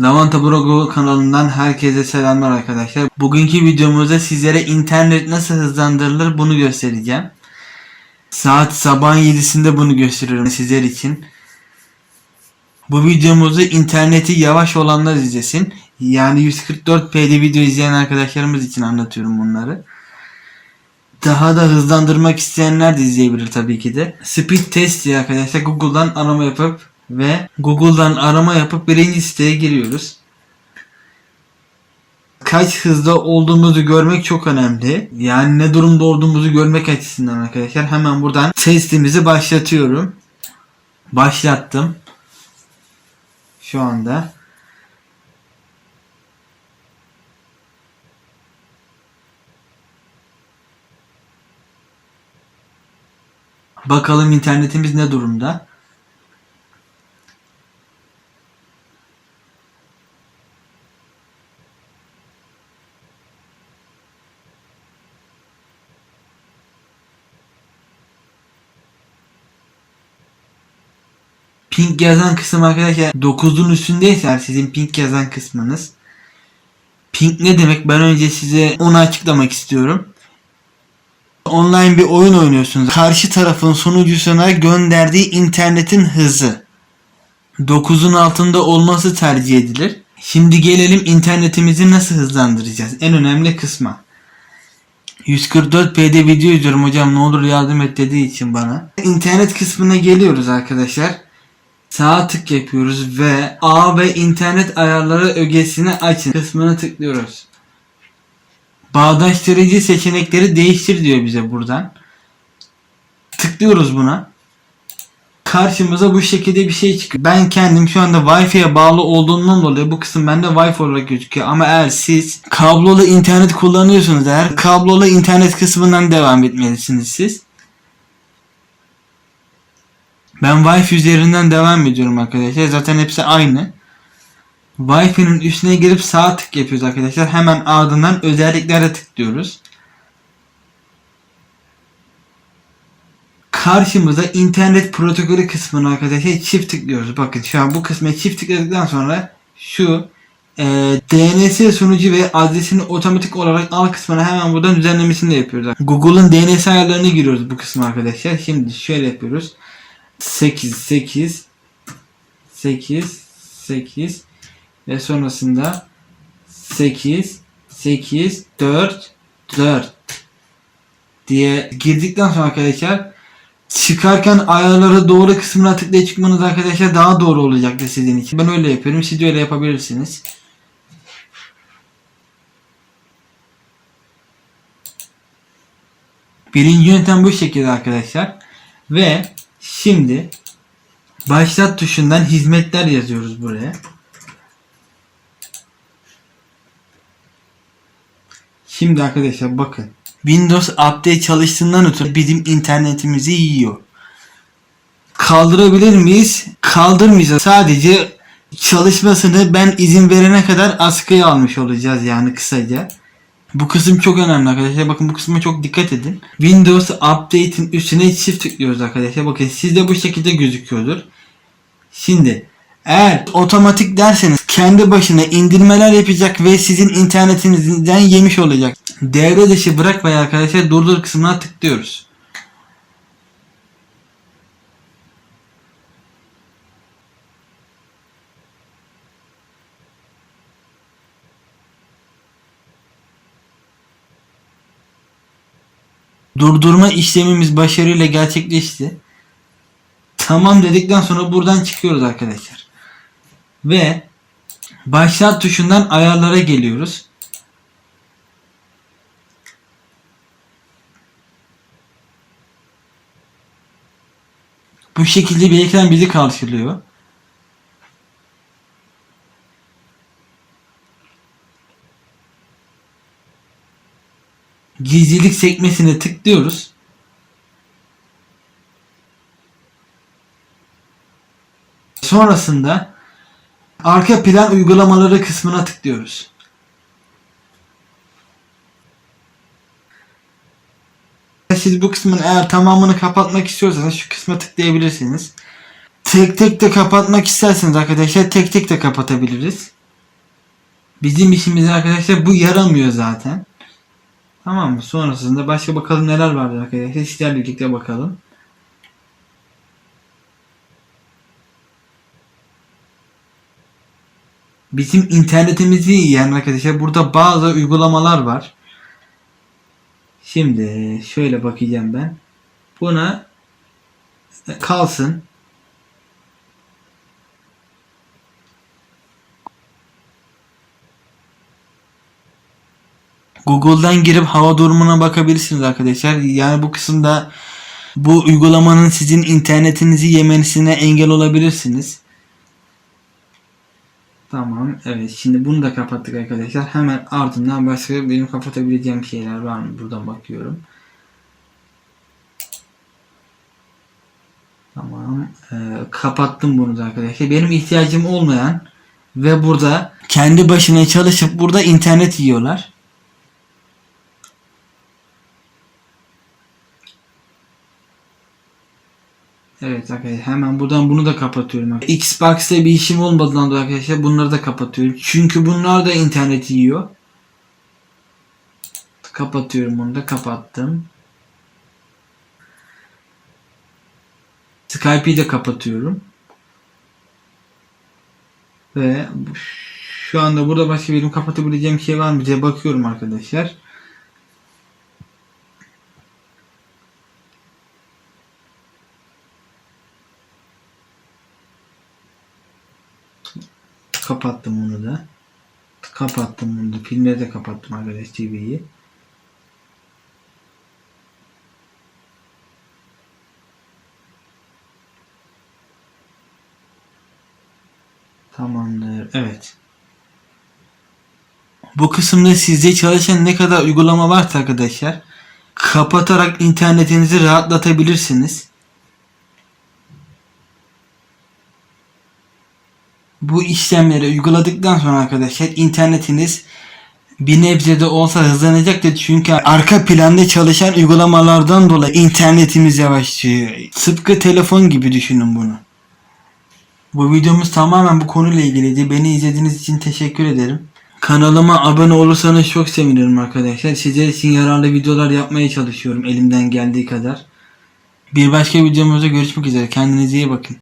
Lavanta Blogu kanalından herkese selamlar arkadaşlar. Bugünkü videomuzda sizlere internet nasıl hızlandırılır bunu göstereceğim. Saat sabahın 7'sinde bunu gösteriyorum sizler için. Bu videomuzu interneti yavaş olanlar izlesin. Yani 144p'de video izleyen arkadaşlarımız için anlatıyorum bunları. Daha da hızlandırmak isteyenler de izleyebilir tabii ki de. Speed test diye arkadaşlar Google'dan arama yapıp ve Google'dan arama yapıp birinci siteye giriyoruz. Kaç hızda olduğumuzu görmek çok önemli. Yani ne durumda olduğumuzu görmek açısından arkadaşlar. Hemen buradan testimizi başlatıyorum. Başlattım. Şu anda. Bakalım internetimiz ne durumda. Pink yazan kısım arkadaşlar 9'un üstündeyse sizin pink yazan kısmınız. Pink ne demek? Ben önce size onu açıklamak istiyorum. Online bir oyun oynuyorsunuz. Karşı tarafın sunucusuna gönderdiği internetin hızı. 9'un altında olması tercih edilir. Şimdi gelelim internetimizi nasıl hızlandıracağız? En önemli kısma. 144p'de video izliyorum hocam ne olur yardım et dediği için bana. İnternet kısmına geliyoruz arkadaşlar. Sağ tık yapıyoruz ve A ve internet ayarları ögesini açın kısmını tıklıyoruz. Bağdaştırıcı seçenekleri değiştir diyor bize buradan. Tıklıyoruz buna. Karşımıza bu şekilde bir şey çıkıyor. Ben kendim şu anda Wi-Fi'ye bağlı olduğumdan dolayı bu kısım bende Wi-Fi olarak gözüküyor. Ama eğer siz kablolu internet kullanıyorsunuz eğer kablolu internet kısmından devam etmelisiniz siz. Ben Wi-Fi üzerinden devam ediyorum arkadaşlar. Zaten hepsi aynı. Wi-Fi'nin üstüne girip sağ tık yapıyoruz arkadaşlar. Hemen ardından özelliklere tıklıyoruz. Karşımıza internet protokolü kısmına arkadaşlar çift tıklıyoruz. Bakın şu an bu kısma çift tıkladıktan sonra şu e, DNS sunucu ve adresini otomatik olarak al kısmına hemen buradan düzenlemesini de yapıyoruz. Google'ın DNS ayarlarına giriyoruz bu kısma arkadaşlar. Şimdi şöyle yapıyoruz. 8 8 8 8 ve sonrasında 8 8 4 4 diye girdikten sonra arkadaşlar çıkarken ayarları doğru kısmına tıklayıp çıkmanız arkadaşlar daha doğru olacaktır sizin için. Ben öyle yapıyorum. Siz de öyle yapabilirsiniz. Birinci yöntem bu şekilde arkadaşlar. Ve Şimdi başlat tuşundan hizmetler yazıyoruz buraya. Şimdi arkadaşlar bakın. Windows Update çalıştığından ötürü bizim internetimizi yiyor. Kaldırabilir miyiz? Kaldırmayacağız. Sadece çalışmasını ben izin verene kadar askıya almış olacağız yani kısaca. Bu kısım çok önemli arkadaşlar. Bakın bu kısma çok dikkat edin. Windows Update'in üstüne çift tıklıyoruz arkadaşlar. Bakın sizde bu şekilde gözüküyordur. Şimdi eğer otomatik derseniz kendi başına indirmeler yapacak ve sizin internetinizden yemiş olacak. Devre dışı bırakmayın arkadaşlar. Durdur kısmına tıklıyoruz. Durdurma işlemimiz başarıyla gerçekleşti. Tamam dedikten sonra buradan çıkıyoruz arkadaşlar. Ve başlat tuşundan ayarlara geliyoruz. Bu şekilde bir ekran bizi karşılıyor. Gizlilik sekmesine tıklıyoruz. Sonrasında arka plan uygulamaları kısmına tıklıyoruz. Siz bu kısmın eğer tamamını kapatmak istiyorsanız şu kısma tıklayabilirsiniz. Tek tek de kapatmak isterseniz arkadaşlar tek tek de kapatabiliriz. Bizim işimize arkadaşlar bu yaramıyor zaten. Tamam mı? Sonrasında başka bakalım neler vardı arkadaşlar. Sizlerle birlikte bakalım. Bizim internetimizi yiyen arkadaşlar burada bazı uygulamalar var. Şimdi şöyle bakacağım ben. Buna kalsın. Google'dan girip hava durumuna bakabilirsiniz arkadaşlar. Yani bu kısımda bu uygulamanın sizin internetinizi yemesine engel olabilirsiniz. Tamam. Evet. Şimdi bunu da kapattık arkadaşlar. Hemen ardından başka benim kapatabileceğim şeyler var mı? Buradan bakıyorum. Tamam. Ee, kapattım bunu da arkadaşlar. Benim ihtiyacım olmayan ve burada kendi başına çalışıp burada internet yiyorlar. Evet arkadaşlar hemen buradan bunu da kapatıyorum. Xbox'ta bir işim olmadığından dolayı arkadaşlar bunları da kapatıyorum. Çünkü bunlar da internet yiyor. Kapatıyorum bunu da kapattım. Skype'i de kapatıyorum. Ve şu anda burada başka benim kapatabileceğim şey var mı diye bakıyorum arkadaşlar. Kapattım bunu da. Kapattım bunu da. Filmleri de kapattım arkadaş TV'yi. Tamamdır. Evet. Bu kısımda sizde çalışan ne kadar uygulama varsa arkadaşlar kapatarak internetinizi rahatlatabilirsiniz. Bu işlemleri uyguladıktan sonra arkadaşlar internetiniz bir nebze de olsa hızlanacaktır. Çünkü arka planda çalışan uygulamalardan dolayı internetimiz yavaşlıyor. Tıpkı telefon gibi düşünün bunu. Bu videomuz tamamen bu konuyla ilgiliydi. Beni izlediğiniz için teşekkür ederim. Kanalıma abone olursanız çok sevinirim arkadaşlar. Sizler için yararlı videolar yapmaya çalışıyorum elimden geldiği kadar. Bir başka videomuzda görüşmek üzere. Kendinize iyi bakın.